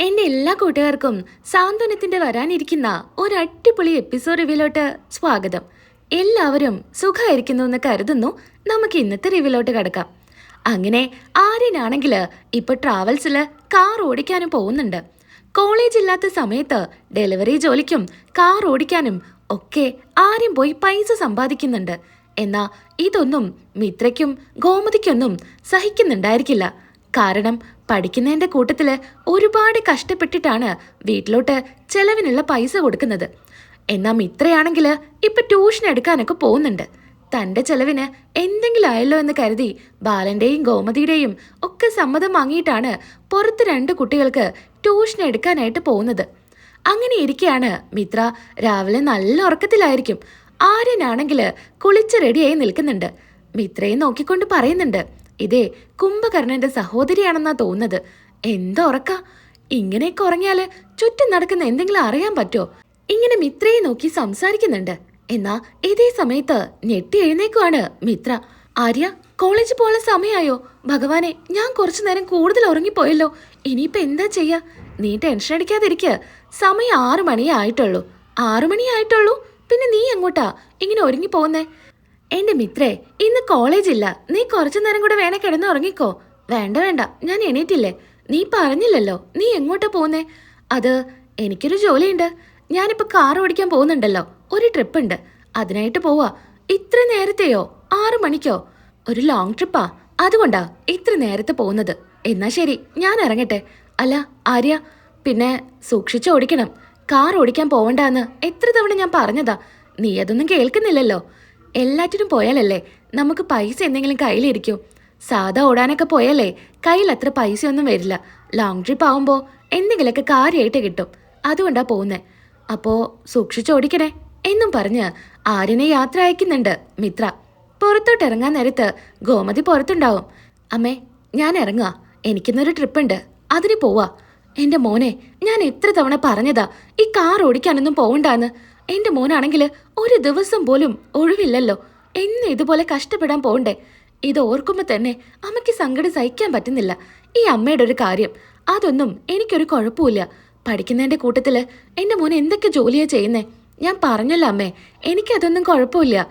എന്റെ എല്ലാ കൂട്ടുകാർക്കും സാന്ത്വനത്തിന്റെ വരാനിരിക്കുന്ന ഒരു അടിപൊളി എപ്പിസോഡ് റിവ്യൂലോട്ട് സ്വാഗതം. എല്ലാവരും സുഖമായിരിക്കുന്നു എന്ന് കരുതുന്നു. നമുക്ക് ഇന്നത്തെ റിവ്യൂലോട്ട് കിടക്കാം. അങ്ങനെ ആര്യനാണെങ്കിൽ ഇപ്പൊ ട്രാവൽസിൽ കാർ ഓടിക്കാനും പോകുന്നുണ്ട്. കോളേജ് ഇല്ലാത്ത സമയത്ത് ഡെലിവറി ജോലിക്കും കാർ ഓടിക്കാനും ഒക്കെ ആര്യം പോയി പൈസ സമ്പാദിക്കുന്നുണ്ട്. എന്നാ ഇതൊന്നും മിത്രയ്ക്കും ഗോമതിക്കൊന്നും സഹിക്കുന്നുണ്ടായിരിക്കില്ല. കാരണം പഠിക്കുന്നതിന്റെ കൂട്ടത്തിൽ ഒരുപാട് കഷ്ടപ്പെട്ടിട്ടാണ് വീട്ടിലോട്ട് ചെലവിനുള്ള പൈസ കൊടുക്കുന്നത്. എന്നാൽ മിത്രയാണെങ്കിൽ ഇപ്പൊ ട്യൂഷൻ എടുക്കാനൊക്കെ പോകുന്നുണ്ട്. തന്റെ ചെലവിന് എന്തെങ്കിലും ആയല്ലോ എന്ന് കരുതി ബാലന്റെയും ഗോമതിയുടെയും ഒക്കെ സമ്മതം വാങ്ങിയിട്ടാണ് പുറത്ത് രണ്ട് കുട്ടികൾക്ക് ട്യൂഷൻ എടുക്കാനായിട്ട് പോകുന്നത്. അങ്ങനെ ഇരിക്കെയാണ് മിത്ര രാവിലെ നല്ല ഉറക്കത്തിലായിരിക്കും. ആര്യനാണെങ്കിൽ കുളിച്ച് റെഡിയായി നിൽക്കുന്നുണ്ട്. മിത്രയെ നോക്കിക്കൊണ്ട് പറയുന്നുണ്ട് ഇതേ കുംഭകർണന്റെ സഹോദരിയാണെന്നാ തോന്നുന്നത്. എന്താ ഉറക്ക? ഇങ്ങനെയൊക്കെ ഉറങ്ങിയാൽ ചുറ്റും നടക്കുന്ന എന്തെങ്കിലും അറിയാൻ പറ്റോ ഇങ്ങനെ മിത്രയെ നോക്കി സംസാരിക്കുന്നുണ്ട്. എന്നാ ഇതേ സമയത്ത് ഞെട്ടി എഴുന്നേക്കുവാണ് മിത്ര. ആര്യ കോളേജ് പോകാൻ സമയമായോ ഭഗവാനെ ഞാൻ കുറച്ചു നേരം കൂടുതൽ ഉറങ്ങിപ്പോയല്ലോ. ഇനിയിപ്പോ എന്താ ചെയ്യാ? നീ ടെൻഷൻ അടിക്കാതിരിക്കുക സമയം ആറു മണിയേ ആയിട്ടുള്ളൂ. ആറു മണിയായിട്ടുള്ളൂ പിന്നെ നീ എങ്ങോട്ടാ? ഇങ്ങനെ ഒരുങ്ങി പോകുന്നേ എന്റെ മിത്രേ ഇന്ന് കോളേജില്ല നീ കുറച്ചു നേരം കൂടെ വേണേ കിടന്ന് ഉറങ്ങിക്കോ. വേണ്ട വേണ്ട. ഞാൻ എണീറ്റില്ലേ? നീ പറഞ്ഞില്ലല്ലോ. നീ എങ്ങോട്ടാ പോകുന്നേ അത് എനിക്കൊരു ജോലിയുണ്ട്. ഞാനിപ്പോ കാർ ഓടിക്കാൻ പോകുന്നുണ്ടല്ലോ. ഒരു ട്രിപ്പ് ഉണ്ട്. അതിനായിട്ട് പോവാ. ഇത്ര നേരത്തെയോ? ആറു മണിക്കോ? ഒരു ലോങ് ട്രിപ്പാ അതുകൊണ്ടാ ഇത്ര നേരത്തെ പോകുന്നത്. എന്നാ ശരി ഞാൻ ഇറങ്ങട്ടെ. അല്ല ആര്യ പിന്നെ സൂക്ഷിച്ചു ഓടിക്കണം. കാർ ഓടിക്കാൻ പോവണ്ടാന്ന് എത്ര തവണ ഞാൻ പറഞ്ഞതാ. നീ അതൊന്നും കേൾക്കുന്നില്ലല്ലോ. എല്ലാറ്റിനും പോയാലല്ലേ? നമുക്ക് പൈസ എന്തെങ്കിലും കയ്യിലിരിക്കും. സാധാ ഓടാനൊക്കെ പോയാലേ കയ്യിൽ അത്ര പൈസയൊന്നും വരില്ല. ലോങ് ട്രിപ്പ് ആവുമ്പോൾ എന്തെങ്കിലുമൊക്കെ കാര്യമായിട്ട് കിട്ടും. അതുകൊണ്ടാ പോകുന്നേ അപ്പോൾ സൂക്ഷിച്ചോടിക്കണേ എന്നും പറഞ്ഞ് ആര്യനെ യാത്ര അയക്കുന്നുണ്ട് മിത്ര. പുറത്തോട്ട് ഇറങ്ങാൻ നേരത്ത് ഗോമതി പുറത്തുണ്ടാവും. അമ്മേ ഞാൻ ഇറങ്ങുക എനിക്കിന്നൊരു ട്രിപ്പുണ്ട്. അതിന് പോവാ. എന്റെ മോനെ ഞാൻ എത്ര തവണ പറഞ്ഞതാ ഈ കാർ ഓടിക്കാനൊന്നും പോവണ്ടാന്ന്. എന്റെ മോനാണെങ്കിൽ ഒരു ദിവസം പോലും ഒഴിവില്ലല്ലോ. എന്ന് ഇതുപോലെ കഷ്ടപ്പെടാൻ പോണ്ടേ ഇത് ഓർക്കുമ്പോ തന്നെ അമ്മയ്ക്ക് സങ്കടം സഹിക്കാൻ പറ്റുന്നില്ല. ഈ അമ്മയുടെ ഒരു കാര്യം. അതൊന്നും എനിക്കൊരു കുഴപ്പമില്ല പഠിക്കുന്നതിന്റെ കൂട്ടത്തിൽ എന്റെ മോൻ എന്തൊക്കെ ജോലിയാ ചെയ്യുന്നേ? ഞാൻ പറഞ്ഞല്ലോ അമ്മേ എനിക്കതൊന്നും കുഴപ്പമില്ല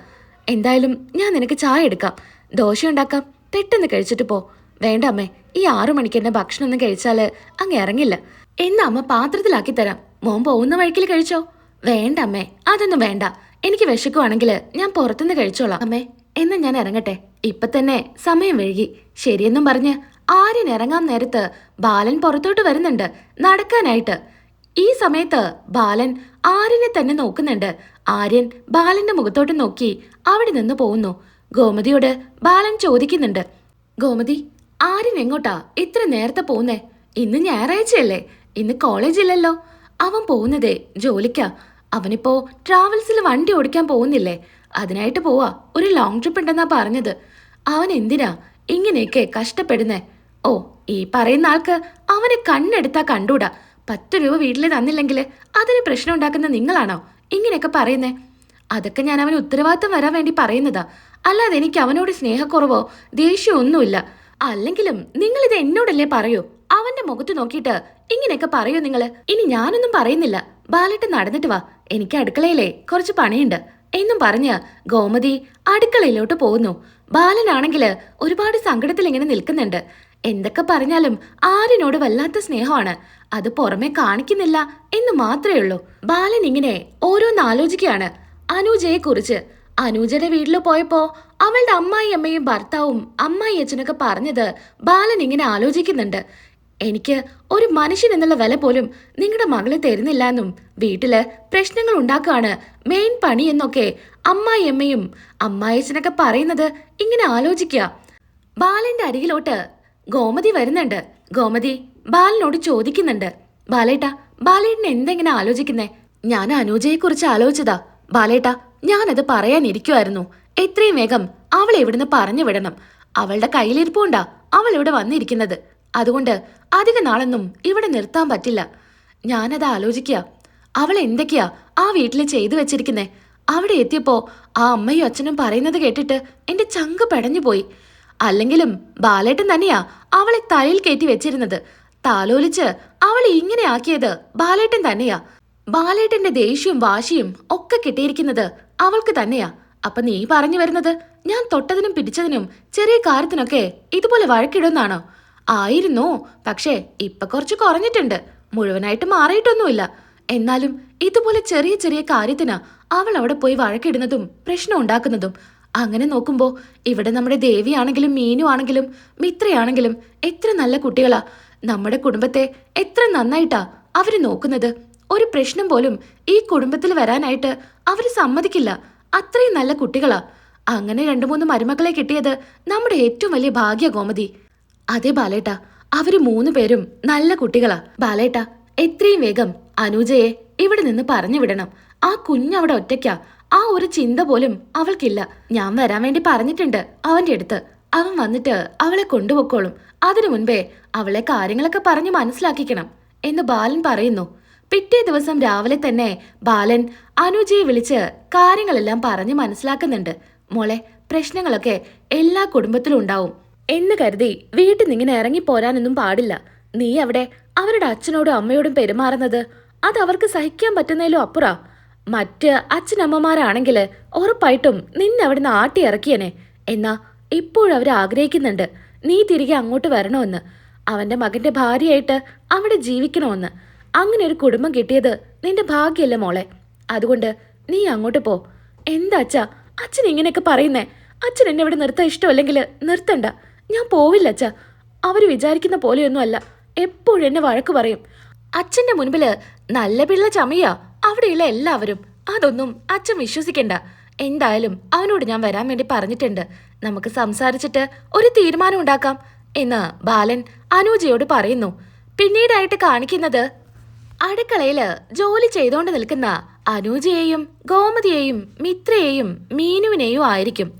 എന്തായാലും ഞാൻ നിനക്ക് ചായ എടുക്കാം. ദോശ ഉണ്ടാക്കാം. പെട്ടെന്ന് കഴിച്ചിട്ട് പോ. വേണ്ട അമ്മേ ഈ ആറു മണിക്ക് എന്നെ ഭക്ഷണം ഒന്നും കഴിച്ചാൽ അങ്ങ് ഇറങ്ങില്ല. എന്നാ അമ്മ പാത്രത്തിലാക്കി തരാം. മോൻ പോകുന്ന വഴിക്കിൽ കഴിച്ചോ? വേണ്ട അമ്മേ അതൊന്നും വേണ്ട. എനിക്ക് വിശക്കുവാണെങ്കിൽ ഞാൻ പുറത്തുനിന്ന് കഴിച്ചോളാം. അമ്മേ എന്ന് ഞാൻ ഇറങ്ങട്ടെ. ഇപ്പൊ തന്നെ സമയം വൈകി. ശരിയെന്നും പറഞ്ഞ് ആര്യൻ ഇറങ്ങാൻ നേരത്ത് ബാലൻ പുറത്തോട്ട് വരുന്നുണ്ട് നടക്കാനായിട്ട്. ഈ സമയത്ത് ബാലൻ ആര്യനെ തന്നെ നോക്കുന്നുണ്ട്. ആര്യൻ ബാലന്റെ മുഖത്തോട്ട് നോക്കി അവിടെ നിന്ന് പോകുന്നു. ഗോമതിയോട് ബാലൻ ചോദിക്കുന്നുണ്ട് ഗോമതി ആര്യൻ എങ്ങോട്ടാ? ഇത്ര നേരത്തെ പോകുന്നേ ഇന്ന് ഞായറാഴ്ചയല്ലേ? ഇന്ന് കോളേജില്ലല്ലോ അവൻ പോകുന്നതേ ജോലിക്കാ. അവനിപ്പോ ട്രാവൽസിൽ വണ്ടി ഓടിക്കാൻ പോകുന്നില്ലേ? അതിനായിട്ട് പോവാ. ഒരു ലോങ് ട്രിപ്പ് ഉണ്ടെന്നാ പറഞ്ഞത്. അവൻ എന്തിനാ ഇങ്ങനെയൊക്കെ കഷ്ടപ്പെടുന്നേ? ഓ ഈ പറയുന്ന ആൾക്ക് അവനെ കണ്ണെടുത്താ കണ്ടൂടാ. പത്ത് രൂപ വീട്ടിൽ തന്നില്ലെങ്കിൽ അതിന് പ്രശ്നം ഉണ്ടാക്കുന്ന നിങ്ങളാണോ? ഇങ്ങനെയൊക്കെ പറയുന്നേ. അതൊക്കെ ഞാൻ അവന് ഉത്തരവാദിത്തം വരാൻ വേണ്ടി പറയുന്നതാ. അല്ലാതെ എനിക്ക് അവനോട് സ്നേഹക്കുറവോ ദേഷ്യമോ ഒന്നുമില്ല. അല്ലെങ്കിലും നിങ്ങളിത് എന്നോടല്ലേ പറയൂ? അവന്റെ മുഖത്ത് നോക്കിയിട്ട് ഇങ്ങനെയൊക്കെ പറയൂ നിങ്ങൾ. ഇനി ഞാനൊന്നും പറയുന്നില്ല. ബാലട്ട് നടന്നിട്ട് വാ. എനിക്ക് അടുക്കളയിലെ കുറച്ച് പണിയുണ്ട്. എന്നും പറഞ്ഞ് ഗോമതി അടുക്കളയിലോട്ട് പോകുന്നു. ബാലനാണെങ്കിൽ ഒരുപാട് സങ്കടത്തിൽ ഇങ്ങനെ നിൽക്കുന്നുണ്ട്. എന്തൊക്കെ പറഞ്ഞാലും ആരിനോട് വല്ലാത്ത സ്നേഹമാണ്. അത് പുറമെ കാണിക്കുന്നില്ല എന്ന് മാത്രമേ ഉള്ളൂ. ബാലൻ ഇങ്ങനെ ഓരോന്ന് ആലോചിക്കുകയാണ്. അനൂജയെ കുറിച്ച് അനൂജയുടെ വീട്ടിൽ പോയപ്പോ അവളുടെ അമ്മായി അമ്മയും ഭർത്താവും അമ്മായി അച്ഛനൊക്കെ പറഞ്ഞത് ബാലൻ ഇങ്ങനെ ആലോചിക്കുന്നുണ്ട്. എനിക്ക് ഒരു മനുഷ്യൻ എന്നുള്ള വില പോലും നിങ്ങളുടെ മകളെ തരുന്നില്ല എന്നും വീട്ടിൽ പ്രശ്നങ്ങൾ ഉണ്ടാക്കുകയാണ് മെയിൻ പണി എന്നൊക്കെ അമ്മായിയമ്മയും അമ്മായച്ചനൊക്കെ പറയുന്നത് ഇങ്ങനെ ആലോചിക്കുക ബാലന്റെ അരികിലോട്ട് ഗോമതി വരുന്നുണ്ട്. ഗോമതി ബാലനോട് ചോദിക്കുന്നുണ്ട്. ബാലേട്ടാ ബാലേട്ടൻ എന്തെങ്ങനെ ആലോചിക്കുന്നേ? ഞാൻ അനുജയെ കുറിച്ച് ആലോചിച്ചതാ. ബാലേട്ടാ ഞാനത് പറയാനിരിക്കുമായിരുന്നു എത്രയും വേഗം അവളെ ഇവിടുന്ന് പറഞ്ഞു വിടണം. അവളുടെ കയ്യിലിരിപ്പുണ്ടാ അവൾ ഇവിടെ വന്നിരിക്കുന്നത്. അതുകൊണ്ട് അധിക നാളൊന്നും ഇവിടെ നിർത്താൻ പറ്റില്ല. ഞാനത് ആലോചിക്കുക. അവൾ എന്തൊക്കെയാ ആ വീട്ടിൽ ചെയ്തു വെച്ചിരിക്കുന്നേ? അവിടെ എത്തിയപ്പോ ആ അമ്മയും അച്ഛനും പറയുന്നത് കേട്ടിട്ട് എന്റെ ചങ്ക് പെടഞ്ഞു പോയി. അല്ലെങ്കിലും ബാലേട്ടൻ തന്നെയാ അവളെ തലയിൽ കയറ്റി വെച്ചിരുന്നത്. താലോലിച്ച് അവളെ ഇങ്ങനെ ആക്കിയത് ബാലേട്ടൻ തന്നെയാ. ബാലേട്ടന്റെ ദേഷ്യവും വാശിയും ഒക്കെ കിട്ടിയിരിക്കുന്നത് അവൾക്ക് തന്നെയാ. അപ്പൊ നീ പറഞ്ഞു വരുന്നത്? ഞാൻ തൊട്ടതിനും പിടിച്ചതിനും ചെറിയ കാര്യത്തിനൊക്കെ ഇതുപോലെ വഴക്കിടുന്നാണോ? ആയിരുന്നു? പക്ഷേ ഇപ്പൊ കുറച്ച് കുറഞ്ഞിട്ടുണ്ട്. മുഴുവനായിട്ട് മാറിയിട്ടൊന്നുമില്ല. എന്നാലും ഇതുപോലെ ചെറിയ ചെറിയ കാര്യത്തിന് അവൾ അവിടെ പോയി വഴക്കിടുന്നതും പ്രശ്നം ഉണ്ടാക്കുന്നതും അങ്ങനെ നോക്കുമ്പോ ഇവിടെ നമ്മുടെ ദേവിയാണെങ്കിലും മീനു ആണെങ്കിലും മിത്രയാണെങ്കിലും എത്ര നല്ല കുട്ടികളാ. നമ്മുടെ കുടുംബത്തെ എത്ര നന്നായിട്ടാ അവർ നോക്കുന്നത്. ഒരു പ്രശ്നം പോലും ഈ കുടുംബത്തിൽ വരാനായിട്ട് അവർ സമ്മതിക്കില്ല. അത്രയും നല്ല കുട്ടികളാ. അങ്ങനെ രണ്ടു മൂന്ന് മരുമക്കളെ കിട്ടിയത് നമ്മുടെ ഏറ്റവും വലിയ ഭാഗ്യ ഗോമതി അതെ ബാലേട്ട. അവർ മൂന്ന് പേരും നല്ല കുട്ടികളാ. ബാലേട്ട എത്രയും വേഗം അനുജയെ ഇവിടെ നിന്ന് പറഞ്ഞു വിടണം. ആ കുഞ്ഞവിടെ ഒറ്റയ്ക്കാ. ആ ഒരു ചിന്ത പോലും അവൾക്കില്ല. ഞാൻ വരാൻ വേണ്ടി പറഞ്ഞിട്ടുണ്ട് അവന്റെ അടുത്ത്. അവൻ വന്നിട്ട് അവളെ കൊണ്ടുപോക്കോളും അതിനു മുൻപേ അവളെ കാര്യങ്ങളൊക്കെ പറഞ്ഞു മനസ്സിലാക്കിക്കണം എന്ന് ബാലൻ പറയുന്നു. പിറ്റേ ദിവസം രാവിലെ തന്നെ ബാലൻ അനുജയെ വിളിച്ച് കാര്യങ്ങളെല്ലാം പറഞ്ഞു മനസ്സിലാക്കുന്നുണ്ട്. മോളെ പ്രശ്നങ്ങളൊക്കെ എല്ലാ കുടുംബത്തിലും ഉണ്ടാവും. എന്ന് കരുതി വീട്ടിൽ നിന്ന് ഇറങ്ങി പോരാനൊന്നും പാടില്ല. നീ അവിടെ അവരുടെ അച്ഛനോടും അമ്മയോടും പെരുമാറുന്നത് അത് അവർക്ക് സഹിക്കാൻ പറ്റുന്നതിലും അപ്പുറ. മറ്റ് അച്ഛനമ്മമാരാണെങ്കിൽ ഉറപ്പായിട്ടും നിന്നെ അവിടെ നിന്ന് ആട്ടി ഇറക്കിയനെ. എന്നാ ഇപ്പോഴവർ ആഗ്രഹിക്കുന്നുണ്ട്. നീ തിരികെ അങ്ങോട്ട് വരണമെന്ന്. അവന്റെ മകന്റെ ഭാര്യയായിട്ട് അവിടെ ജീവിക്കണമെന്ന്. അങ്ങനെ ഒരു കുടുംബം കിട്ടിയത് നിന്റെ ഭാഗ്യല്ല മോളെ. അതുകൊണ്ട് നീ അങ്ങോട്ട് പോ. എന്താ അച്ഛാ? അച്ഛൻ ഇങ്ങനെയൊക്കെ പറയുന്നേ. അച്ഛൻ എന്നെ ഇവിടെ നിർത്താൻ ഇഷ്ടമല്ലെങ്കിൽ നിർത്തണ്ട. ഞാൻ പോവില്ല അച്ഛ. അവർ വിചാരിക്കുന്ന പോലെയൊന്നും അല്ല. എപ്പോഴും എന്നെ വഴക്ക് പറയും. അച്ഛന്റെ മുൻപിൽ നല്ല പിള്ള ചമയാ. അവിടെയുള്ള എല്ലാവരും. അതൊന്നും അച്ഛൻ വിശ്വസിക്കണ്ട. എന്തായാലും അവനോട് ഞാൻ വരാൻ വേണ്ടി പറഞ്ഞിട്ടുണ്ട്. നമുക്ക് സംസാരിച്ചിട്ട് ഒരു തീരുമാനം ഉണ്ടാക്കാം. എന്ന് ബാലൻ അനൂജയോട് പറയുന്നു. പിന്നീടായിട്ട് കാണിക്കുന്നത് അടുക്കളയിൽ ജോലി ചെയ്തോണ്ട് നിൽക്കുന്ന അനൂജയെയും ഗോമതിയെയും മിത്രയെയും മീനുവിനെയും ആയിരിക്കും.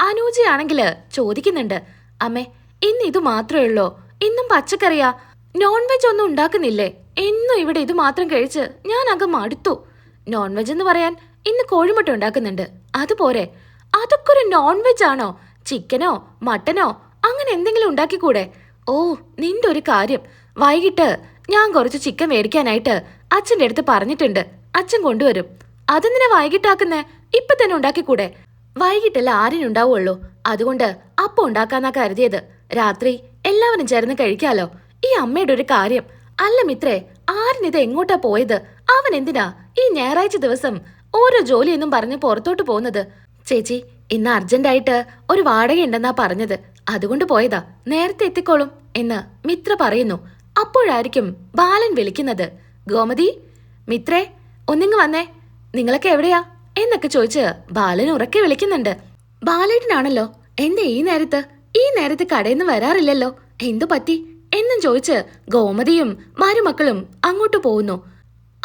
അനൂജയാണെങ്കിൽ ചോദിക്കുന്നുണ്ട് അമ്മേ ഇന്ന് ഇത് മാത്രമേ ഉള്ളോ? ഇന്നും പച്ചക്കറിയാ? നോൺ വെജ് ഒന്നും ഉണ്ടാക്കുന്നില്ലേ? എന്നും ഇവിടെ ഇത് മാത്രം കഴിച്ച് ഞാൻ അകം മടുത്തു. നോൺ വെജ് എന്ന് പറയാൻ ഇന്ന് കോഴിമുട്ട ഉണ്ടാക്കുന്നുണ്ട്. അതുപോരെ അതൊക്കെ ഒരു നോൺ വെജ് ആണോ? ചിക്കനോ മട്ടനോ അങ്ങനെ എന്തെങ്കിലും ഉണ്ടാക്കിക്കൂടെ? ഓ നിന്റെ ഒരു കാര്യം. വൈകിട്ട് ഞാൻ കുറച്ച് ചിക്കൻ മേടിക്കാനായിട്ട് അച്ഛന്റെ അടുത്ത് പറഞ്ഞിട്ടുണ്ട്. അച്ഛൻ കൊണ്ടുവരും. അതെന്തിനാ വൈകിട്ടാക്കുന്നേ? ഇപ്പൊ തന്നെ ഉണ്ടാക്കിക്കൂടെ? വൈകിട്ടല്ല ആരിനുണ്ടാവുള്ളൂ? അതുകൊണ്ട് അപ്പം ഉണ്ടാക്കാന്നാ കരുതിയത്. രാത്രി എല്ലാവരും ചേർന്ന് കഴിക്കാലോ. ഈ അമ്മയുടെ ഒരു കാര്യം. അല്ല മിത്രേ ആരിനിത് എങ്ങോട്ടാ പോയത്? അവൻ എന്തിനാ ഈ ഞായറാഴ്ച ദിവസം ഓരോ ജോലിയൊന്നും പറഞ്ഞ് പുറത്തോട്ട് പോകുന്നത്? ചേച്ചി ഇന്ന് അർജന്റായിട്ട് ഒരു വാടക ഉണ്ടെന്നാ പറഞ്ഞത്. അതുകൊണ്ട് പോയതാ. നേരത്തെ എത്തിക്കോളും എന്ന് മിത്ര പറയുന്നു. അപ്പോഴായിരിക്കും ബാലൻ വിളിക്കുന്നത്. ഗോമതി മിത്രേ ഒന്നിങ്ങ് വന്നേ. നിങ്ങളൊക്കെ എവിടെയാ? എന്നൊക്കെ ചോദിച്ച് ബാലൻ ഉറക്കെ വിളിക്കുന്നുണ്ട്. ബാലേട്ടനാണല്ലോ. എന്തേ ഈ നേരത്ത്? ഈ നേരത്ത് കടയിൽ നിന്ന് വരാറില്ലല്ലോ. എന്തു പറ്റി? എന്നും ചോദിച്ച് ഗോമതിയും മരുമക്കളും അങ്ങോട്ട് പോകുന്നു.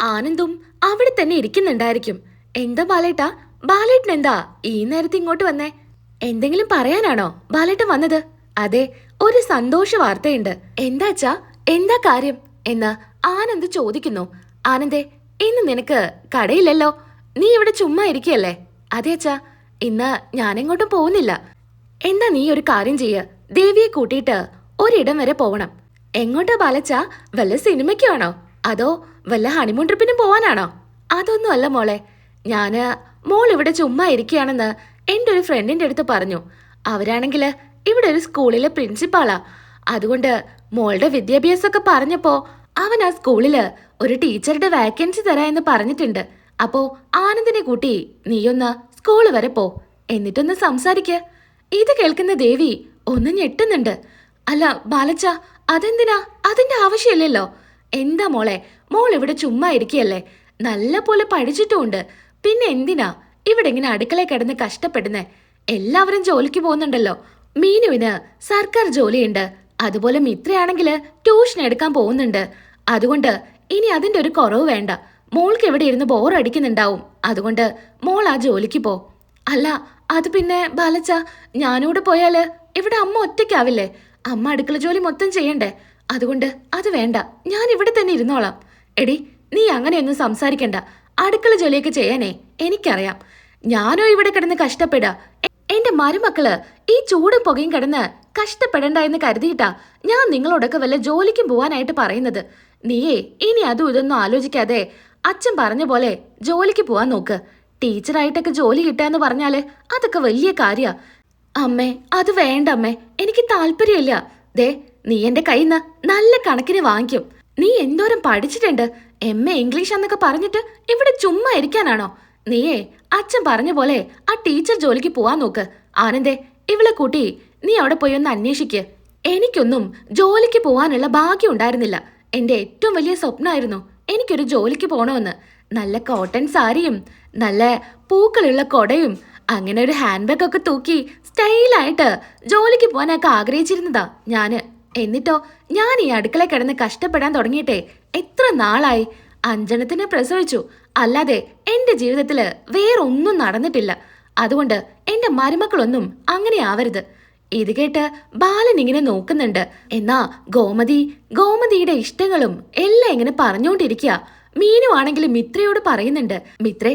ആനന്ദും അവിടെ തന്നെ ഇരിക്കുന്നുണ്ടായിരിക്കും. എന്താ ബാലേട്ട? ബാലേട്ടൻ എന്താ ഈ നേരത്തെ ഇങ്ങോട്ട് വന്നേ? എന്തെങ്കിലും പറയാനാണോ ബാലേട്ടൻ വന്നത്? അതെ ഒരു സന്തോഷ വാർത്തയുണ്ട്. എന്താച്ചാ എന്താ കാര്യം? എന്ന് ആനന്ദ് ചോദിക്കുന്നു. ആനന്ദേ ഇന്ന് നിനക്ക് കടയില്ലല്ലോ. നീ ഇവിടെ ചുമ്മാ ഇരിക്കയല്ലേ? അതെ അച്ഛാ ഇന്ന് ഞാനെങ്ങോട്ടും പോകുന്നില്ല. എന്താ നീ ഒരു കാര്യം ചെയ്യ? ദേവിയെ കൂട്ടിയിട്ട് ഒരിടം വരെ പോവണം. എങ്ങോട്ടാ ബാലച്ച? വല്ല സിനിമയ്ക്കാണോ? അതോ വല്ല ഹണിമൂൺ ട്രിപ്പിനും പോവാനാണോ? അതൊന്നും അല്ല മോളെ. ഞാൻ മോൾ ഇവിടെ ചുമ്മാ ഇരിക്കുകയാണെന്ന് എന്റെ ഒരു ഫ്രണ്ടിന്റെ അടുത്ത് പറഞ്ഞു. അവരാണെങ്കിൽ ഇവിടെ ഒരു സ്കൂളിലെ പ്രിൻസിപ്പാളാ അതുകൊണ്ട് മോളുടെ വിദ്യാഭ്യാസമൊക്കെ പറഞ്ഞപ്പോ അവൻ ആ സ്കൂളിൽ ഒരു ടീച്ചറുടെ വാക്കൻസി തരാ എന്ന് പറഞ്ഞിട്ടുണ്ട്. അപ്പോ ആനന്ദിനെ കൂട്ടി നീയൊന്ന് സ്കൂൾ വരെ പോ. എന്നിട്ടൊന്ന് സംസാരിക്ക. ഇത് കേൾക്കുന്ന ദേവി ഒന്ന് ഞെട്ടുന്നുണ്ട്. അല്ല ബാലച്ച അതെന്തിനാ? അതിന്റെ ആവശ്യമില്ലല്ലോ. എന്താ മോളെ? മോൾ ഇവിടെ ചുമ്മാ ഇരിക്കുകയല്ലേ? നല്ല പോലെ പഠിച്ചിട്ടുമുണ്ട്. പിന്നെ എന്തിനാ? ഇവിടെ ഇങ്ങനെ അടുക്കള കിടന്ന് കഷ്ടപ്പെടുന്നേ. എല്ലാവരും ജോലിക്ക് പോകുന്നുണ്ടല്ലോ. മീനുവിന് സർക്കാർ ജോലിയുണ്ട്. അതുപോലെ മിത്രയാണെങ്കിൽ ട്യൂഷൻ എടുക്കാൻ പോകുന്നുണ്ട്. അതുകൊണ്ട് ഇനി അതിന്റെ ഒരു കുറവ് വേണ്ട. മോൾക്ക് ഇവിടെ ഇരുന്ന് ബോറടിക്കുന്നുണ്ടാവും അതുകൊണ്ട് മോൾ ആ ജോലിക്ക് പോ. അല്ല അത് പിന്നെ ബാലച്ച ഞാനൂടെ പോയാൽ ഇവിടെ അമ്മ ഒറ്റയ്ക്കാവില്ലേ? അമ്മ അടുക്കള ജോലി മൊത്തം ചെയ്യണ്ടേ? അതുകൊണ്ട് അത് വേണ്ട. ഞാൻ ഇവിടെ തന്നെ ഇരുന്നോളാം. എടി നീ അങ്ങനെയൊന്നും സംസാരിക്കണ്ട. അടുക്കള ജോലിയൊക്കെ ചെയ്യാനേ എനിക്കറിയാം. ഞാനോ ഇവിടെ കിടന്ന് കഷ്ടപ്പെടാ. എന്റെ മരുമക്കൾ ഈ ചൂടും പുകയും കിടന്ന് കഷ്ടപ്പെടണ്ട എന്ന് കരുതിയിട്ടാ ഞാൻ നിങ്ങളോടൊക്കെ വല്ല ജോലിക്കും പോവാനായിട്ട് പറയുന്നത്. നീയേ ഇനി അതും ഇതൊന്നും ആലോചിക്കാതെ അച്ഛൻ പറഞ്ഞ പോലെ ജോലിക്ക് പോവാൻ നോക്ക്. ടീച്ചറായിട്ടൊക്കെ ജോലി കിട്ടാന്ന് പറഞ്ഞാൽ അതൊക്കെ വലിയ കാര്യാ. അമ്മേ അത് വേണ്ട അമ്മേ എനിക്ക് താല്പര്യമില്ല. ദേ നീ എന്റെ കയ്യിൽ നിന്ന് നല്ല കണക്കിന് വാങ്ങിക്കും. നീ എന്തോരം പഠിച്ചിട്ടുണ്ട്? എം എ ഇംഗ്ലീഷ് എന്നൊക്കെ പറഞ്ഞിട്ട് ഇവിടെ ചുമ്മാ ഇരിക്കാനാണോ? നീയേ അച്ഛൻ പറഞ്ഞ പോലെ ആ ടീച്ചർ ജോലിക്ക് പോവാൻ നോക്ക്. ആനന്ദേ ഇവളെ കൂട്ടി നീ അവിടെ പോയി ഒന്ന് അന്വേഷിക്ക്. എനിക്കൊന്നും ജോലിക്ക് പോവാനുള്ള ഭാഗ്യം ഉണ്ടായിരുന്നില്ല. എന്റെ ഏറ്റവും വലിയ സ്വപ്നമായിരുന്നു എനിക്കൊരു ജോലിക്ക് പോകണമെന്ന് നല്ല കോട്ടൺ സാരിയും നല്ല പൂക്കളുള്ള കൊടയും അങ്ങനെ ഒരു ഹാൻഡ് ബാഗ് ഒക്കെ തൂക്കി സ്റ്റൈലായിട്ട് ജോലിക്ക് പോകാനൊക്കെ ആഗ്രഹിച്ചിരുന്നതാ ഞാൻ. എന്നിട്ടോ ഞാൻ ഈ അടുക്കള കിടന്ന് കഷ്ടപ്പെടാൻ തുടങ്ങിയിട്ടെ എത്ര നാളായി? അഞ്ജനത്തിനെ പ്രസവിച്ചു. അല്ലാതെ എന്റെ ജീവിതത്തിൽ വേറൊന്നും നടന്നിട്ടില്ല. അതുകൊണ്ട് എന്റെ മരുമക്കളൊന്നും അങ്ങനെ ആവരുത്. ഇത് കേട്ട് ബാലൻ ഇങ്ങനെ നോക്കുന്നുണ്ട്. എന്നാ ഗോമതി ഗോമതിയുടെ ഇഷ്ടങ്ങളും എല്ലാം ഇങ്ങനെ പറഞ്ഞുകൊണ്ടിരിക്കുക മീനു ആണെങ്കിലും മിത്രയോട് പറയുന്നുണ്ട്. മിത്രേ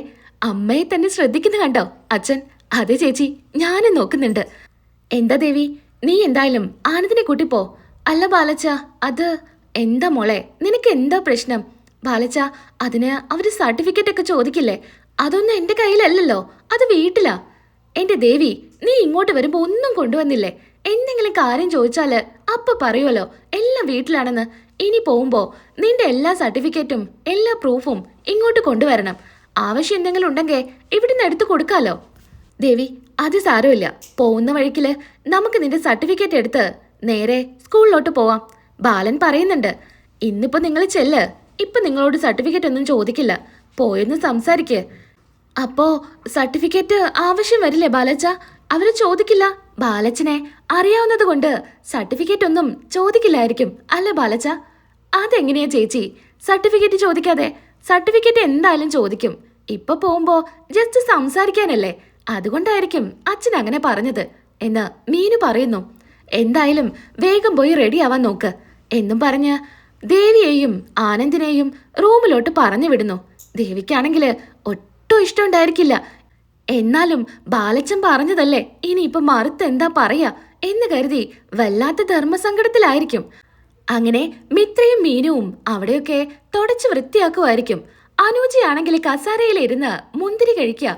അമ്മയെ തന്നെ ശ്രദ്ധിക്കുന്ന കണ്ടോ? അച്ഛൻ അതെ ചേച്ചി ഞാനും നോക്കുന്നുണ്ട്. എന്താ ദേവി നീ എന്തായാലും ആനന്ദിനെ കൂട്ടിപ്പോ അല്ല ബാലച്ച അത് എന്താ മോളെ നിനക്ക് എന്താ പ്രശ്നം? ബാലച്ച അതിന് അവർ സർട്ടിഫിക്കറ്റ് ഒക്കെ ചോദിക്കില്ലേ? അതൊന്നും എന്റെ കയ്യിലല്ലല്ലോ അത് വീട്ടിലാ. എന്റെ ദേവി നീ ഇങ്ങോട്ട് വരുമ്പോ ഒന്നും കൊണ്ടുവന്നില്ലേ? എന്തെങ്കിലും കാര്യം ചോദിച്ചാൽ അപ്പ പറയുമല്ലോ എല്ലാം വീട്ടിലാണെന്ന്. ഇനി പോകുമ്പോ നിന്റെ എല്ലാ സർട്ടിഫിക്കറ്റും എല്ലാ പ്രൂഫും ഇങ്ങോട്ട് കൊണ്ടുവരണം. ആവശ്യം എന്തെങ്കിലും ഉണ്ടെങ്കിൽ ഇവിടുന്ന് എടുത്തു കൊടുക്കാലോ. ദേവി അത് സാരമില്ല. പോകുന്ന വഴിക്കിൽ നമുക്ക് നിന്റെ സർട്ടിഫിക്കറ്റ് എടുത്ത് നേരെ സ്കൂളിലോട്ട് പോവാം. ബാലൻ പറയുന്നുണ്ട് ഇന്നിപ്പോ നിങ്ങൾ ചെല്ല്. ഇപ്പൊ നിങ്ങളോട് സർട്ടിഫിക്കറ്റ് ഒന്നും ചോദിക്കില്ല. പോയൊന്ന് സംസാരിക്ക്. അപ്പോ സർട്ടിഫിക്കറ്റ് ആവശ്യം വരില്ലേ ബാലച്ച? അവർ ചോദിക്കില്ല. ബാലച്ചനെ അറിയാവുന്നത് കൊണ്ട് സർട്ടിഫിക്കറ്റ് ഒന്നും ചോദിക്കില്ലായിരിക്കും. അല്ലേ ബാലച്ച? അതെങ്ങനെയാ ചേച്ചി? സർട്ടിഫിക്കറ്റ് ചോദിക്കാതെ. സർട്ടിഫിക്കറ്റ് എന്തായാലും ചോദിക്കും. ഇപ്പൊ പോകുമ്പോ ജസ്റ്റ് സംസാരിക്കാനല്ലേ? അതുകൊണ്ടായിരിക്കും അച്ഛൻ അങ്ങനെ പറഞ്ഞത്. എന്ന് മീനു പറയുന്നു. എന്തായാലും വേഗം പോയി റെഡി ആവാൻ നോക്ക്. എന്നും പറഞ്ഞ് ദേവിയെയും ആനന്ദിനെയും റൂമിലോട്ട് പറഞ്ഞു വിടുന്നു. ദേവിക്കാണെങ്കിൽ ഒട്ടും ഇഷ്ടമുണ്ടായിരിക്കില്ല എന്നാലും ബാലച്ചൻ പറഞ്ഞതല്ലേ? ഇനിയിപ്പൊ മറുത്ത് എന്താ പറയാ? എന്ന് കരുതി വല്ലാത്ത ധർമ്മസങ്കടത്തിലായിരിക്കും. അങ്ങനെ മീനുവും അവിടെയൊക്കെ തുടച്ച് വൃത്തിയാക്കുമായിരിക്കും. അനൂജയാണെങ്കിൽ കസാരയിലിരുന്ന് മുന്തിരി കഴിക്കുക.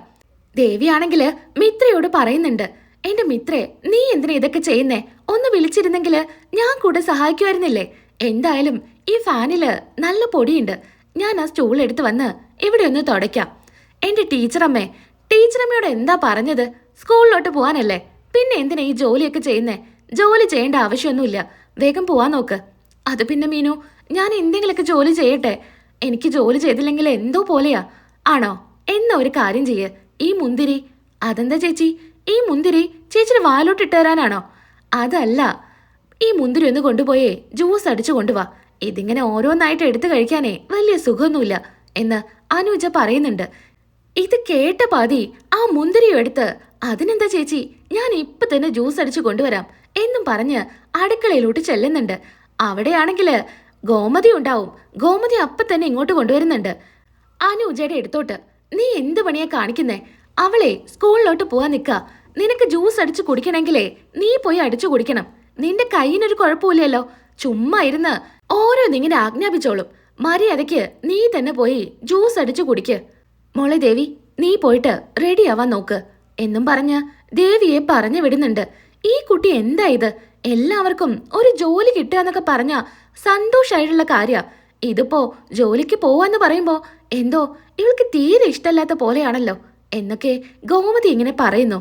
ദേവിയാണെങ്കിൽ മിത്രയോട് പറയുന്നുണ്ട് എന്റെ മിത്രേ നീ എന്തിനാ ഇതൊക്കെ ചെയ്യുന്നേ? ഒന്ന് വിളിച്ചിരുന്നെങ്കിൽ ഞാൻ കൂടെ സഹായിക്കുമായിരുന്നില്ലേ? എന്തായാലും ഈ ഫാനിൽ നല്ല പൊടിയുണ്ട്. ഞാൻ ആ സ്റ്റൂൾ എടുത്ത് വന്ന് ഇവിടെ ഒന്ന് തുടയ്ക്കാം. എന്റെ ടീച്ചറമ്മേ ടീച്ചറമ്മയോട് എന്താ പറഞ്ഞത്? സ്കൂളിലോട്ട് പോവാനല്ലേ? പിന്നെ എന്തിനാ ഈ ജോലിയൊക്കെ ചെയ്യുന്നേ? ജോലി ചെയ്യേണ്ട ആവശ്യമൊന്നുമില്ല. വേഗം പോവാൻ നോക്ക്. അത് പിന്നെ മീനു ഞാൻ എന്തെങ്കിലുമൊക്കെ ജോലി ചെയ്യട്ടെ? എനിക്ക് ജോലി ചെയ്തില്ലെങ്കിൽ എന്തോ പോലെയാ. ആണോ? എന്നാ ഒരു കാര്യം ചെയ്യ്. ഈ മുന്തിരി അതെന്താ ചേച്ചി? ഈ മുന്തിരി ചേച്ചിയുടെ വാലോട്ട് ഇട്ട് തരാനാണോ? അതല്ല. ഈ മുന്തിരി ഒന്ന് കൊണ്ടുപോയേ ജ്യൂസ് അടിച്ചു കൊണ്ടുവാ. ഇതിങ്ങനെ ഓരോന്നായിട്ട് എടുത്തു കഴിക്കാനേ വലിയ സുഖമൊന്നുമില്ല എന്ന് അനുജ പറയുന്നുണ്ട്. ഇത് കേട്ട പാതി ആ മുന്തിരിയും എടുത്ത് അതിനെന്താ ചേച്ചി? ഞാൻ ഇപ്പൊ തന്നെ ജ്യൂസ് അടിച്ചു കൊണ്ടുവരാം എന്നും പറഞ്ഞ് അടുക്കളയിലോട്ട് ചെല്ലുന്നുണ്ട്. അവിടെയാണെങ്കിൽ ഗോമതി ഉണ്ടാവും. ഗോമതി അപ്പം തന്നെ ഇങ്ങോട്ട് കൊണ്ടുവരുന്നുണ്ട്. അനുജയുടെ എടുത്തോട്ട് നീ എന്ത് പണിയാ കാണിക്കുന്നേ? അവളെ സ്കൂളിലോട്ട് പോവാൻ നിക്ക നിനക്ക് ജ്യൂസ് അടിച്ചു കുടിക്കണമെങ്കിലേ നീ പോയി അടിച്ചു കുടിക്കണം. നിന്റെ കയ്യിനൊരു കുഴപ്പമില്ലല്ലോ. ചുമ്മാ ഇരുന്ന് ഓരോന്നിങ്ങനെ ആജ്ഞാപിച്ചോളും. മര്യാദയ്ക്ക് നീ തന്നെ പോയി ജ്യൂസ് അടിച്ചു കുടിക്ക്. മോളെ ദേവി നീ പോയിട്ട് റെഡിയാവാൻ നോക്ക്. എന്നും പറഞ്ഞ് ദേവിയെ പറഞ്ഞു വിടുന്നുണ്ട്. ഈ കുട്ടി എന്താ ഇത്? എല്ലാവർക്കും ഒരു ജോലി കിട്ടുക എന്നൊക്കെ പറഞ്ഞ സന്തോഷായിട്ടുള്ള കാര്യ. ഇതിപ്പോ ജോലിക്ക് പോവാന്ന് പറയുമ്പോ എന്തോ ഇവൾക്ക് തീരെ ഇഷ്ടമല്ലാത്ത പോലെയാണല്ലോ എന്നൊക്കെ ഗോമതി ഇങ്ങനെ പറയുന്നു.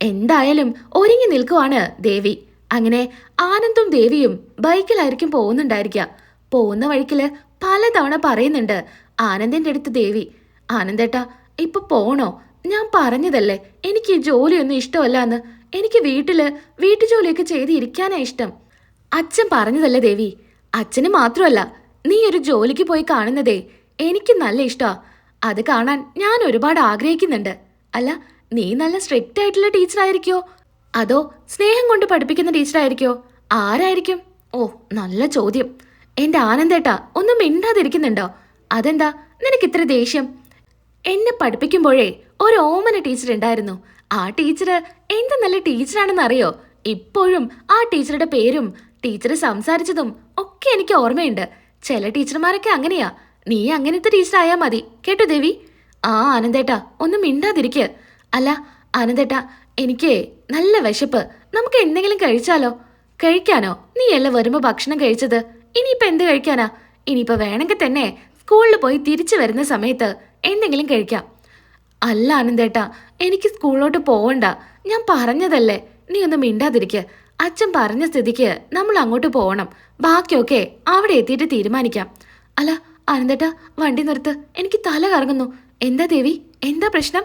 എന്തായാലും ഒരുങ്ങി നിൽക്കുവാണ് ദേവി. അങ്ങനെ ആനന്ദും ദേവിയും ബൈക്കിലായിരിക്കും പോകുന്നുണ്ടായിരിക്കുക പോകുന്ന വഴിക്കിൽ പലതവണ പറയുന്നുണ്ട് ആനന്ദിന്റെ അടുത്ത് ദേവി ആനന്ദേട്ടാ ഇപ്പൊ പോണോ? ഞാൻ പറഞ്ഞതല്ലേ എനിക്ക് ഈ ജോലിയൊന്നും ഇഷ്ടമല്ല എന്ന് എനിക്ക് വീട്ടിൽ വീട്ടുജോലിയൊക്കെ ചെയ്ത് ഇഷ്ടം. അച്ഛൻ പറഞ്ഞതല്ലേ ദേവി? അച്ഛന് മാത്രമല്ല നീ ഒരു ജോലിക്ക് പോയി കാണുന്നതേ എനിക്ക് നല്ല ഇഷ്ടമാ അത് കാണാൻ ഞാൻ ഒരുപാട് ആഗ്രഹിക്കുന്നുണ്ട്. അല്ല നീ നല്ല സ്ട്രിക്റ്റ് ആയിട്ടുള്ള ടീച്ചർ ആയിരിക്കോ അതോ സ്നേഹം കൊണ്ട് പഠിപ്പിക്കുന്ന ടീച്ചർ ആയിരിക്കോ ആരായിരിക്കും? ഓ നല്ല ചോദ്യം. എന്റെ ആനന്ദേട്ടാ ഒന്നും മിണ്ടാതിരിക്കുന്നുണ്ടോ? അതെന്താ? നിനക്ക് ഇത്ര ദേഷ്യം? എന്നെ പഠിപ്പിക്കുമ്പോഴേ ഒരു ഓമന ടീച്ചർ ഉണ്ടായിരുന്നു ആ ടീച്ചർ എന്ത് നല്ല ടീച്ചറാണെന്ന് അറിയോ ഇപ്പോഴും ആ ടീച്ചറുടെ പേരും ടീച്ചർ സംസാരിച്ചതും ഒക്കെ എനിക്ക് ഓർമ്മയുണ്ട്. ചില ടീച്ചർമാരൊക്കെ അങ്ങനെയാ. നീ അങ്ങനത്തെ ടീച്ചർ മതി. കേട്ടോ ദേവി? ആ ആനന്ദേട്ടാ ഒന്നും മിണ്ടാതിരിക്ക്. അല്ല ആനന്ദേട്ടാ എനിക്ക് നല്ല വിശപ്പ്. നമുക്ക് എന്തെങ്കിലും കഴിച്ചാലോ? കഴിക്കാനോ? നീ അല്ല വരുമ്പോ ഭക്ഷണം കഴിച്ചത്. ഇനിയിപ്പോ എന്ത് കഴിക്കാനാ? ഇനിയിപ്പോ വേണമെങ്കിൽ തന്നെ സ്കൂളിൽ പോയി തിരിച്ചു വരുന്ന സമയത്ത് എന്തെങ്കിലും കഴിക്കാം. അല്ല ആനന്ദേട്ടാ എനിക്ക് സ്കൂളിലോട്ട് പോവണ്ട. ഞാൻ പറഞ്ഞതല്ലേ. നീ ഒന്ന് മിണ്ടാതിരിക്ക. അച്ഛൻ പറഞ്ഞ സ്ഥിതിക്ക് നമ്മൾ അങ്ങോട്ട് പോകണം ബാക്കിയൊക്കെ അവിടെ എത്തിയിട്ട് തീരുമാനിക്കാം. അല്ല ആനന്ദേട്ടാ വണ്ടി നിർത്ത്. എനിക്ക് തല കറങ്ങുന്നു. എന്താ ദേവി? എന്താ പ്രശ്നം?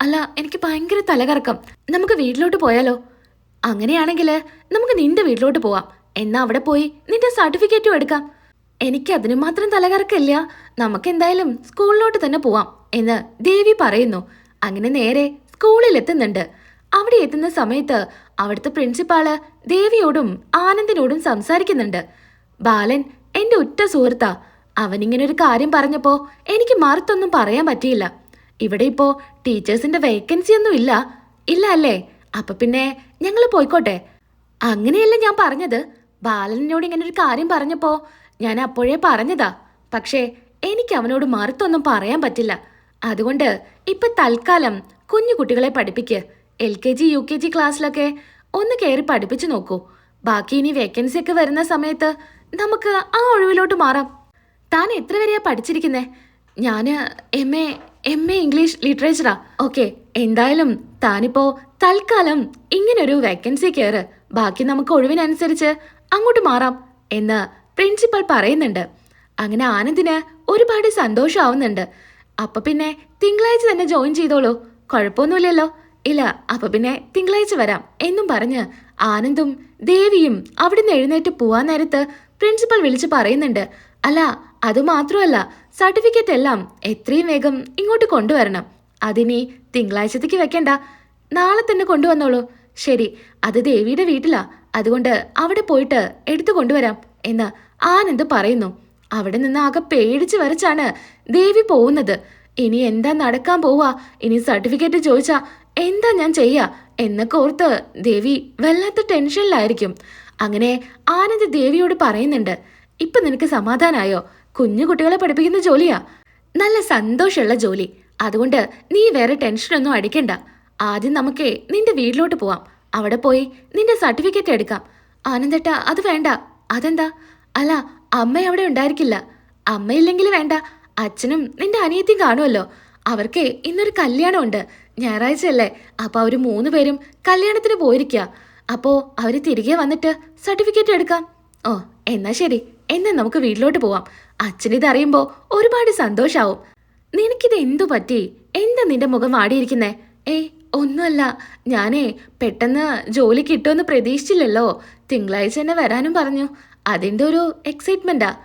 അല്ല എനിക്ക് ഭയങ്കര തലകറക്കം നമുക്ക് വീട്ടിലോട്ട് പോയാലോ? അങ്ങനെയാണെങ്കിൽ നമുക്ക് നിന്റെ വീട്ടിലോട്ട് പോവാം. എന്നാ അവിടെ പോയി നിന്റെ സർട്ടിഫിക്കറ്റും എടുക്കാം. എനിക്ക് അതിന് മാത്രം തലകറക്കമില്ല നമുക്ക് എന്തായാലും സ്കൂളിലോട്ട് തന്നെ പോവാം. എന്ന് ദേവി പറയുന്നു. അങ്ങനെ നേരെ സ്കൂളിൽ എത്തുന്നുണ്ട്. അവിടെ എത്തുന്ന സമയത്ത് അവിടുത്തെ പ്രിൻസിപ്പാൾ ദേവിയോടും ആനന്ദിനോടും സംസാരിക്കുന്നുണ്ട്. ബാലൻ എന്റെ ഉറ്റ സുഹൃത്താ അവനിങ്ങനെ ഒരു കാര്യം പറഞ്ഞപ്പോ എനിക്ക് മറുത്തൊന്നും പറയാൻ പറ്റിയില്ല. ഇവിടെ ഇപ്പോ ടീച്ചേഴ്സിന്റെ വേക്കൻസി ഒന്നും ഇല്ല. ഇല്ല അല്ലേ? അപ്പൊ പിന്നെ ഞങ്ങൾ പോയിക്കോട്ടെ. അങ്ങനെയല്ല ഞാൻ പറഞ്ഞത്. ബാലനോട് ഇങ്ങനെ ഒരു കാര്യം പറഞ്ഞപ്പോ ഞാൻ അപ്പോഴേ പറഞ്ഞതാ. പക്ഷേ എനിക്ക് അവനോട് മറുത്തൊന്നും പറയാൻ പറ്റില്ല. അതുകൊണ്ട് ഇപ്പൊ തൽക്കാലം കുഞ്ഞു കുട്ടികളെ പഠിപ്പിക്ക്. L K G U K G ക്ലാസ്സിലൊക്കെ ഒന്ന് കയറി പഠിപ്പിച്ചു നോക്കൂ. ബാക്കി ഇനി വേക്കൻസി ഒക്കെ വരുന്ന സമയത്ത് നമുക്ക് ആ ഒഴിവിലോട്ട് മാറാം. താൻ എത്ര വരെയാ പഠിച്ചിരിക്കുന്നേ? ഞാൻ M A M A English ലിറ്ററേച്ചറാ okay എന്തായാലും താനിപ്പോ തൽക്കാലം ഇങ്ങനൊരു വേക്കൻസി കയറ് ബാക്കി നമുക്ക് ഒഴിവിനനുസരിച്ച് അങ്ങോട്ട് മാറാം എന്ന് പ്രിൻസിപ്പൽ പറയുന്നുണ്ട്. അങ്ങനെ ആനന്ദിന് ഒരുപാട് സന്തോഷമാവുന്നുണ്ട് അപ്പൊ പിന്നെ തിങ്കളാഴ്ച തന്നെ ജോയിൻ ചെയ്തോളൂ. കുഴപ്പമൊന്നുമില്ലല്ലോ. ഇല്ല അപ്പൊ പിന്നെ തിങ്കളാഴ്ച വരാം. എന്നും പറഞ്ഞ് ആനന്ദും ദേവിയും അവിടുന്ന് എഴുന്നേറ്റ് പോവാൻ നേരത്ത് പ്രിൻസിപ്പൽ വിളിച്ച് പറയുന്നുണ്ട്. അല്ല അത് മാത്രമല്ല സർട്ടിഫിക്കറ്റ് എല്ലാം എത്രയും വേഗം ഇങ്ങോട്ട് കൊണ്ടുവരണം. അതിനി തിങ്കളാഴ്ചത്തേക്ക് വെക്കണ്ട. നാളെ തന്നെ കൊണ്ടുവന്നോളൂ. ശരി അത് ദേവിയുടെ വീട്ടിലാ. അതുകൊണ്ട് അവിടെ പോയിട്ട് എടുത്തു കൊണ്ടുവരാം എന്ന് ആനന്ദ് പറയുന്നു. അവിടെ നിന്ന് ആകെ പേടിച്ച് വരച്ചാണ് ദേവി പോകുന്നത് ഇനി എന്താ നടക്കാൻ പോവാ? ഇനി സർട്ടിഫിക്കറ്റ് ചോദിച്ചാ എന്താ ഞാൻ ചെയ്യാ? എന്നൊക്കെ ഓർത്ത് ദേവി വല്ലാത്ത ടെൻഷനിലായിരിക്കും. അങ്ങനെ ആനന്ദ് ദേവിയോട് പറയുന്നുണ്ട് ഇപ്പൊ നിനക്ക് സമാധാനായോ? കുഞ്ഞു കുട്ടികളെ പഠിപ്പിക്കുന്ന ജോലിയാ. നല്ല സന്തോഷമുള്ള ജോലി. അതുകൊണ്ട് നീ വേറെ ടെൻഷനൊന്നും അടിക്കണ്ട. ആദ്യം നമുക്ക് നിന്റെ വീട്ടിലോട്ട് പോവാം. അവിടെ പോയി നിന്റെ സർട്ടിഫിക്കറ്റ് എടുക്കാം. ആനന്ദേട്ട അത് വേണ്ട. അതെന്താ? അല്ല അമ്മ അവിടെ ഉണ്ടായിരിക്കില്ല. അമ്മയില്ലെങ്കിൽ വേണ്ട. അച്ഛനും നിന്റെ അനിയത്തിയും കാണുമല്ലോ. അവർക്ക് ഇന്നൊരു കല്യാണമുണ്ട്. ഞായറാഴ്ച അല്ലേ അപ്പൊ അവർ മൂന്ന് പേരും കല്യാണത്തിന് പോയിരിക്കുക അപ്പോ അവർ തിരികെ വന്നിട്ട് സർട്ടിഫിക്കറ്റ് എടുക്കാം. ഓ എന്നാ ശരി. എന്നാ നമുക്ക് വീട്ടിലോട്ട് പോവാം. അച്ഛനിത് അറിയുമ്പോ ഒരുപാട് സന്തോഷാവും. നിനക്കിത് എന്തു പറ്റി? എന്താ നിന്റെ മുഖം വാടിയിരിക്കുന്നേ? ഏയ് ഒന്നുമല്ല. ഞാനേ പെട്ടെന്ന് ജോലി കിട്ടുമെന്ന് പ്രതീക്ഷിച്ചില്ലല്ലോ. തിങ്കളാഴ്ച തന്നെ വരാനും പറഞ്ഞു. അതിന്റെ ഒരു എക്സൈറ്റ്മെന്റാ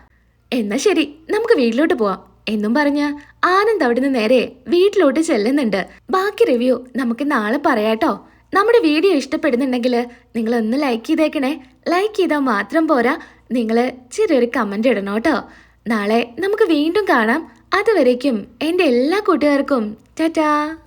എന്നാ ശരി നമുക്ക് വീട്ടിലോട്ട് പോവാം. എന്നും പറഞ്ഞ് ആനന്ദ് അവിടുന്ന് നേരെ വീട്ടിലോട്ട് ചെല്ലുന്നുണ്ട്. ബാക്കി റിവ്യൂ നമുക്ക് നാളെ പറയാട്ടോ. നമ്മുടെ വീഡിയോ ഇഷ്ടപ്പെടുന്നുണ്ടെങ്കിൽ നിങ്ങൾ ഒന്ന് ലൈക്ക് ചെയ്തേക്കണേ. ലൈക്ക് ചെയ്താൽ മാത്രം പോരാ നിങ്ങൾ ചെറിയൊരു കമന്റ് ഇടണം കേട്ടോ. നാളെ നമുക്ക് വീണ്ടും കാണാം. അതുവരേക്കും എന്റെ എല്ലാ കൂട്ടുകാർക്കും. ടാറ്റാ.